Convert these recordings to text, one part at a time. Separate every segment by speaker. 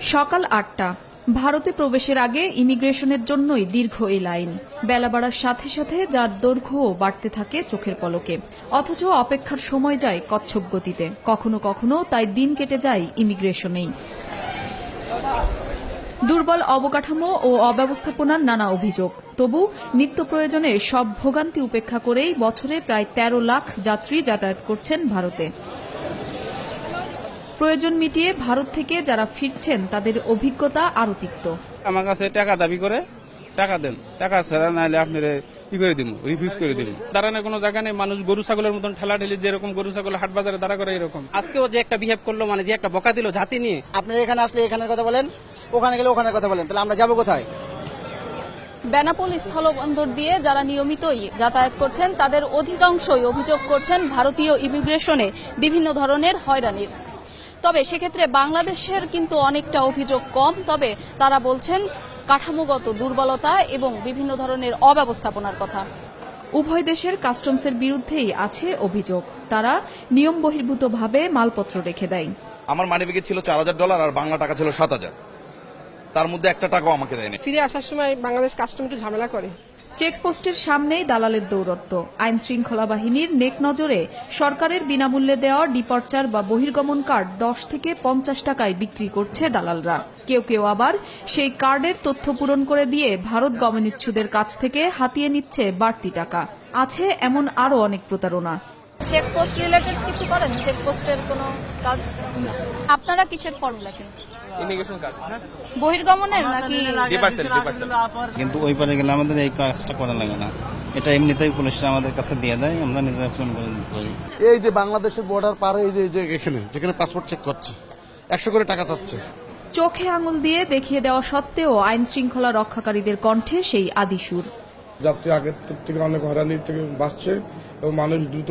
Speaker 1: সকাল আটটা। ভারতে প্রবেশের আগে ইমিগ্রেশনের জন্যই দীর্ঘ এই লাইন। বেলা বাড়ার সাথে সাথে যার দৈর্ঘ্যও বাড়তে থাকে চোখের পলকে। অথচ অপেক্ষার সময় যায় কচ্ছপ গতিতে। কখনো কখনো তাই দিন কেটে যায় ইমিগ্রেশনেই। দুর্বল অবকাঠামো ও অব্যবস্থাপনার নানা অভিযোগ। তবু নিত্য প্রয়োজনে সব ভোগান্তি উপেক্ষা করেই বছরে প্রায় ১৩ লাখ যাত্রী যাতায়াত করছেন ভারতে। প্রয়োজন মিটিয়ে ভারত থেকে যারা ফিরছেন তাদের অভিজ্ঞতা আরও তিক্ত।
Speaker 2: আমার কাছে টাকা দাবি করে টাকা দেন। টাকা ছাড়া নাহলে আপনার ই করে দিব রিফিউজ করে দিব দাঁড়ানোর কোনো জায়গা নেই মানুষ গরু ছাগলের মতন ঠেলা ঠেলি যেরকম গরু ছাগল হাট বাজারে দাঁড়া করে এরকম।
Speaker 3: আজকেও যে একটা বিহেভ করল মানে যে একটা বকা দিল জাতি নিয়ে।
Speaker 4: আপনারা এখানে আসলে এখানের কথা বলেন ওখানে গেলে ওখানের কথা বলেন তাহলে আমরা যাব কোথায়?
Speaker 5: বেনাপোল স্থলবন্দর দিয়ে যারা নিয়মিতই যাতায়াত করছেন তাদের অধিকাংশই অভিযোগ করছেন ভারতীয় ইমিগ্রেশনে বিভিন্ন ধরনের হয়রানির। তবে সেক্ষেত্রে বাংলাদেশের কিন্তু অনেকটা অভিযোগ কম তবে তারা বলছেন কাঠামোগত দুর্বলতা এবং বিভিন্ন ধরনের অব্যবস্থাপনার কথা।
Speaker 1: উভয় দেশের কাস্টমসের বিরুদ্ধেই আছে অভিযোগ। তারা নিয়ম বহির্ভূতভাবে মালপত্র রেখে দেয়।
Speaker 6: আমার মানিব্যাগে ছিল চার হাজার ডলার আর বাংলা টাকা ছিল সাত হাজার। তার মধ্যে একটা টাকাও আমাকে দেয়নি।
Speaker 7: ফিরে আসার সময় বাংলাদেশ কাস্টম একটু ঝামেলা করে।
Speaker 1: চেকপোস্টের সামনেই দালালের দৌরত্ব। আইন শৃঙ্খলা বাহিনীর নেক নজরে সরকারের বিনামূল্যে দেওয়া ডিপার্চার বা বহির্গমন কার্ড দশ থেকে পঞ্চাশ টাকায় বিক্রি করছে দালালরা। কেউ কেউ আবার সেই কার্ডের তথ্য পূরণ করে দিয়ে ভারত গমনিচ্ছুদের কাছ থেকে হাতিয়ে নিচ্ছে বাড়তি টাকা। আছে এমন আরও অনেক প্রতারণা।
Speaker 5: চেকপোস্ট রিলেটেড কিছু করেন? চেকপোস্টের কোনো কাজ? আপনারা কিসের ফর্ম লেখেন?
Speaker 2: ইমিগ্রেশন কার্ড
Speaker 5: বহির্গমনের নাকি
Speaker 2: ডিপার্সেল ডিপার্সেল
Speaker 8: কিন্তু ওই পারে গেলে আমাদের এই কাজটা করা লাগে না। এটা এমনিতেই পুলিশরা আমাদের কাছে দিয়ে দেয় আমরা নিজেরা ফোন করে দিতে পারি।
Speaker 9: এই যে বাংলাদেশের বর্ডার পার এই যে- এখানে যেখানে পাসপোর্ট চেক করছে একশো করে টাকা চাচ্ছে।
Speaker 1: চোখে আঙুল দিয়ে দেখিয়ে দেওয়া সত্ত্বেও আইন শৃঙ্খলা রক্ষাকারীদের কণ্ঠে সেই আদিসুর
Speaker 9: যাত্রী আগের থেকে অনেক হয়রানির থেকে বাঁচছে এবং মানুষ দ্রুত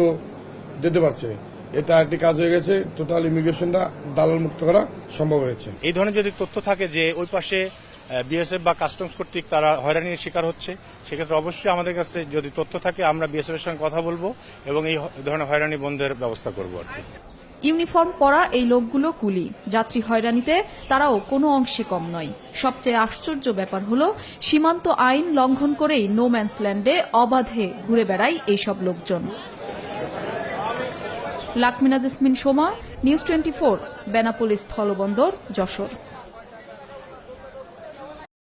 Speaker 9: যেতে পারছে। এটা একটি কাজ হয়ে গেছে টোটাল ইমিগ্রেশনটা দালাল মুক্ত করা সম্ভব হয়েছে।
Speaker 10: এই ধরনের যদি তথ্য থাকে যে ওই পাশে বিএসএফ বা কাস্টমস কর্তৃক তারা হয়রানির শিকার হচ্ছে সেক্ষেত্রে অবশ্যই আমাদের কাছে যদি তথ্য থাকে আমরা বিএসএফ এর সঙ্গে কথা বলব এবং এই ধরনের হয়রানি বন্ধের ব্যবস্থা করব আর কি।
Speaker 1: ইউনিফর্ম পরা এই লোকগুলো কুলি। যাত্রী হয়রানিতে তারাও কোনো অংশে কম নয়। সবচেয়ে আশ্চর্য ব্যাপার হলো সীমান্ত আইন লঙ্ঘন করেই নো ম্যান্স ল্যান্ডে অবাধে ঘুরে বেড়ায় এইসব লোকজন। Lakmina Jesmin Soma News Twenty Four Benapole স্থলবন্দর যশোর।